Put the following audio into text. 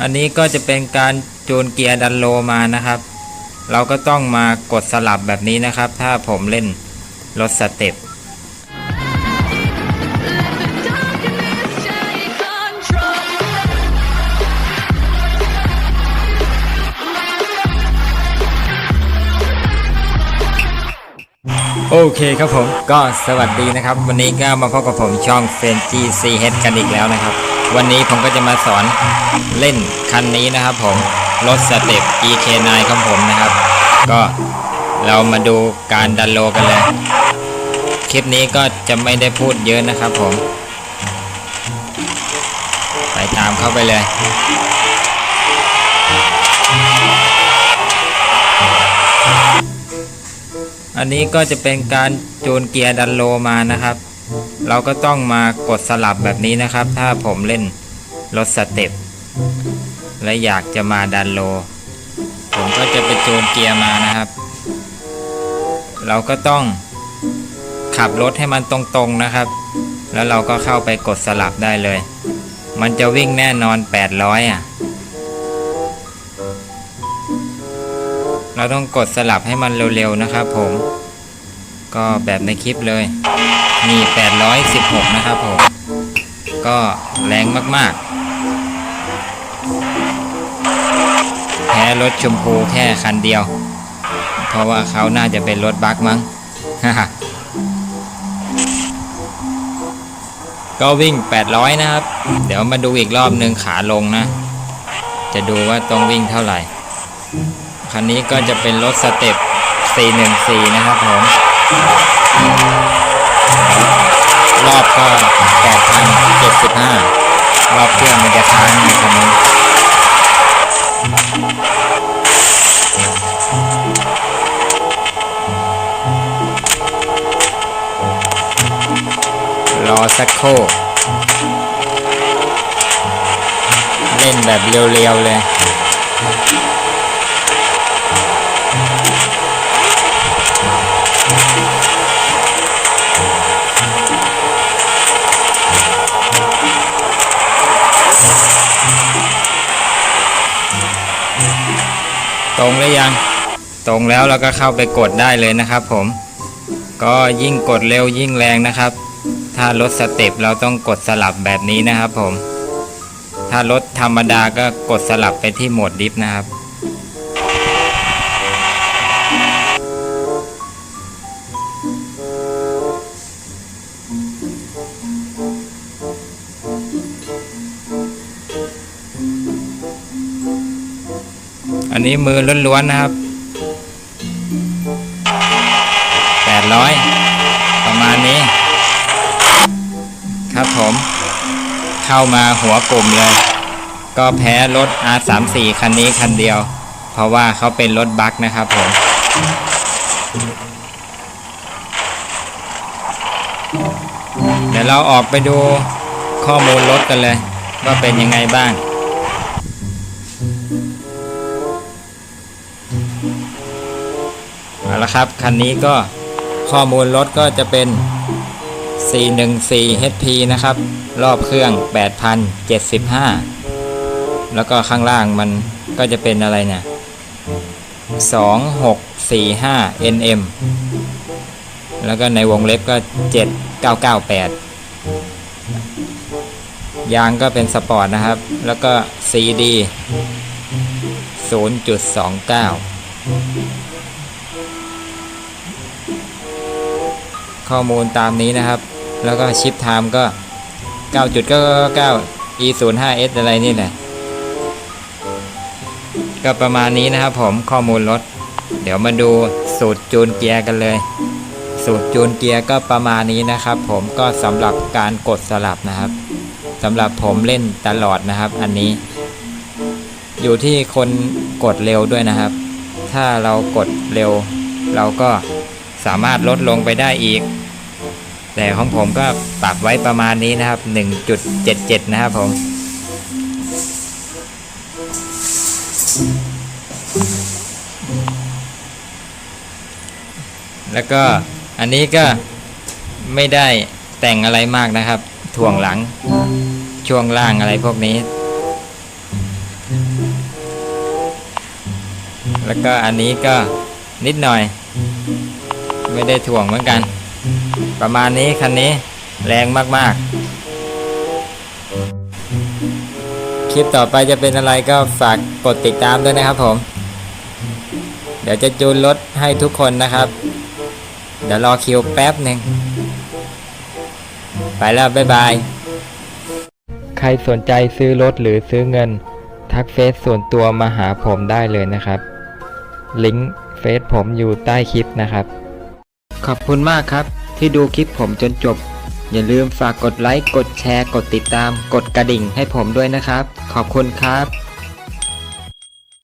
อันนี้ก็จะเป็นการจูนเกียร์ดันโลมานะครับ เราก็ต้องมากดสลับแบบนี้นะครับ ถ้าผมเล่นรถสเต็ปโอเคครับผมก็สวัสดีนะครับ วันนี้ก็มาพบกับผมช่องเฟนจีซีเฮดกันอีกแล้วนะครับ วันนี้ผมก็จะมาสอนเล่นคันนี้นะครับผมรถสเต็ป EK9 ของผมนะครับ ก็เรามาดูการดันโลกันเลย คลิปนี้ก็จะไม่ได้พูดเยอะนะครับผม ไปตามเข้าไปเลยอันนี้ก็จะเป็นการจูนเกียร์ดันโลมานะครับ เราก็ต้องมากดสลับแบบนี้นะครับ ถ้าผมเล่นรถสเต็ปและอยากจะมาดันโล ผมก็จะไปจูนเกียร์มานะครับ เราก็ต้องขับรถให้มันตรงๆนะครับ แล้วเราก็เข้าไปกดสลับได้เลย มันจะวิ่งแน่นอน 800 อะ เราต้องกดสลับให้มันเร็วๆนะครับผม ก็แบบในคลิปเลย มี 816 นะครับผม ก็แรงมากๆ แพ้รถชมพูแค่คันเดียว เพราะว่าเขาน่าจะเป็นรถบัคมั้ง ก็วิ่ง 800 นะครับ เดี๋ยวมาดูอีกรอบหนึ่งขาลงนะ จะดูว่าต้องวิ่งเท่าไหร่ คันนี้ก็จะเป็นรถสเต็ป414 นะครับผม รอบก็8,075รอบเครื่องมันจะค้างในคันนี้รอสักครู่เล่นแบบเรียวๆเลย ตรงหรือยัง ตรงแล้วเราก็เข้าไปกดได้เลยนะครับผม ก็ยิ่งกดเร็วยิ่งแรงนะครับ ถ้ารถสเต็ปเราต้องกดสลับแบบนี้นะครับผม ถ้ารถธรรมดาก็กดสลับไปที่โหมดดิฟนะครับ อันนี้มือล้วนๆนะครับ800ประมาณนี้ ครับผม เข้ามาหัวกลุ่มเลย ก็แพ้รถ R34 คันนี้คันเดียว เพราะว่าเขาเป็นรถบัคนะครับผมเดี๋ยวเราออกไปดูข้อมูลรถกันเลย ว่าเป็นยังไงบ้าง เอาละครับคันนี้ก็ข้อมูลรถก็จะเป็น 414 HP นะครับ รอบเครื่อง 8,075 แล้วก็ข้างล่างมันก็จะเป็นอะไรเนี่ย2645 NM แล้วก็ในวงเล็บก็ 7998 ยางก็เป็นสปอร์ตนะครับ แล้วก็ CD 0.29 ข้อมูลตามนี้นะครับ แล้วก็ชิปไทม์ก็ 9.999 e 0 5 s อะไรนี่แหละ ก็ประมาณนี้นะครับผมข้อมูลรถ เดี๋ยวมาดูสูตรจูนเกียร์กันเลย สูตรจูนเกียร์ก็ประมาณนี้นะครับ ผมก็สำหรับการกดสลับนะครับสำหรับผมเล่นตลอดนะครับ อันนี้ อยู่ที่คนกดเร็วด้วยนะครับ ถ้าเรากดเร็ว เราก็ สามารถลดลงไปได้อีก แต่ของผมก็ปรับไว้ประมาณนี้นะครับ 1.77 นะครับผม แล้วก็อันนี้ก็ไม่ได้แต่งอะไรมากนะครับ ถ่วงหลัง ช่วงล่างอะไรพวกนี้ แล้วก็อันนี้ก็นิดหน่อย ไม่ได้ถ่วงเหมือนกัน ประมาณนี้คันนี้แรงมากๆ คลิปต่อไปจะเป็นอะไรก็ฝากกดติดตามด้วยนะครับผม เดี๋ยวจะจูนรถให้ทุกคนนะครับ เดี๋ยวรอคิวแป๊บหนึ่ง ไปแล้ว บ๊ายบาย ใครสนใจซื้อรถหรือซื้อเงิน ทักเฟซส่วนตัวมาหาผมได้เลยนะครับ ลิงก์เฟซผมอยู่ใต้คลิปนะครับ ขอบคุณมากครับ ที่ดูคลิปผมจนจบ อย่าลืมฝากกดไลค์ กดแชร์ กดติดตาม กดกระดิ่งให้ผมด้วยนะครับ ขอบคุณครับ